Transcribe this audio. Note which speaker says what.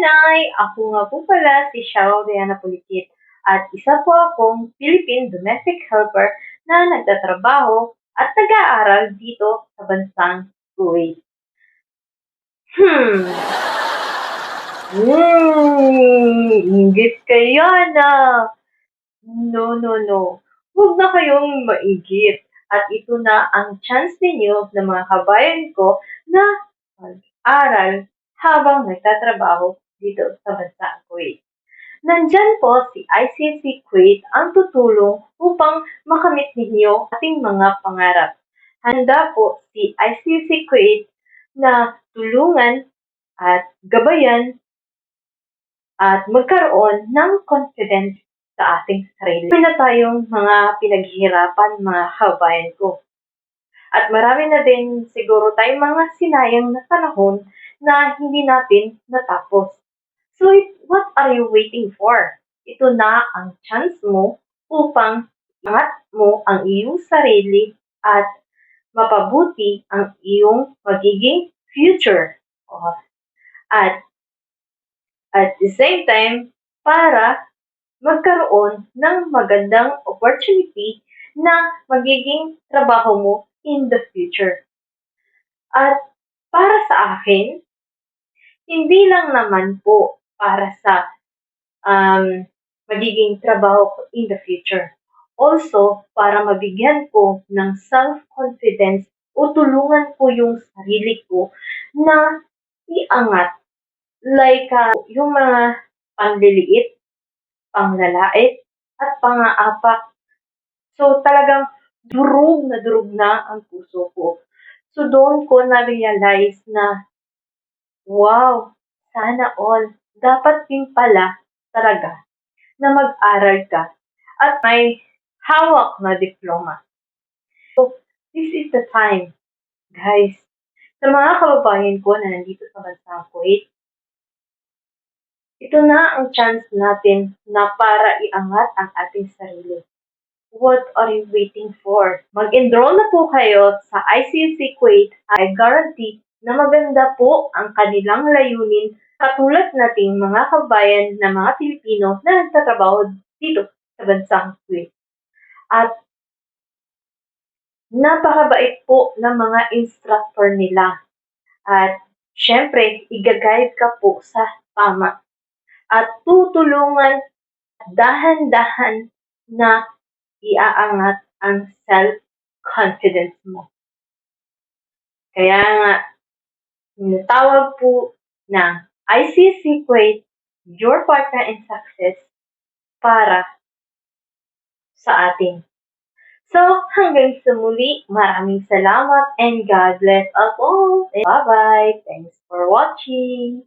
Speaker 1: Nay! Ako nga po pala si Cheryl Diana Pulikit at isa po akong Philippine Domestic Helper na nagtatrabaho at nag-aaral dito sa bansang Kuwait. Hmm. Hmm, inggit kaya na. No, no, no. Huwag na kayong maigit. At ito na ang chance ninyo ng mga kabayan ko na mag-aral habang nagtatrabaho dito sa bansang Kuwait. Nandyan po si ICC Kuwait ang tutulong upang makamit ninyo ating mga pangarap. Handa po si ICC Kuwait na tulungan at gabayan at magkaroon ng confidence sa ating sarili. Marami na tayong mga pinaghihirapan, mga kabayan ko. At marami na din siguro tayong mga sinayang na panahon na hindi natin natapos. So, what are you waiting for? Ito na ang chance mo upang angat mo ang iyong sarili at mapabuti ang iyong magiging future. At at the same time, para magkaroon ng magandang opportunity na magiging trabaho mo in the future. At para sa akin, hindi lang naman po para sa um, magiging trabaho ko in the future. Also, para mabigyan ko ng self-confidence o tulungan ko yung sarili ko na iangat. Like, uh, yung mga panliliit, panglalait, at pangaapak. So, talagang durog na durog na ang puso ko. So, doon ko na-realize na, wow, sana all, dapat din pala talaga na mag-aral ka at may hawak na diploma. So, this is the time, guys. Sa mga kababayan ko na nandito sa bansang Kuwait, ito na ang chance natin na para iangat ang ating sarili. What are you waiting for? Mag-enroll na po kayo sa ICC Kuwait. I guarantee na maganda po ang kanilang layunin katulad nating mga kabayan na mga Pilipino na nagtatrabaho dito sa bansang Kuwait. At napakabait po ng mga instructor nila. At syempre, igagayad ka po sa tama at tutulungan dahan-dahan na iaangat ang self-confidence mo. Kaya nga, tinatawag po ng ICC Kuwait your partner in success para sa atin. So, hanggang sa muli, maraming salamat and God bless us all. Bye-bye. Thanks for watching.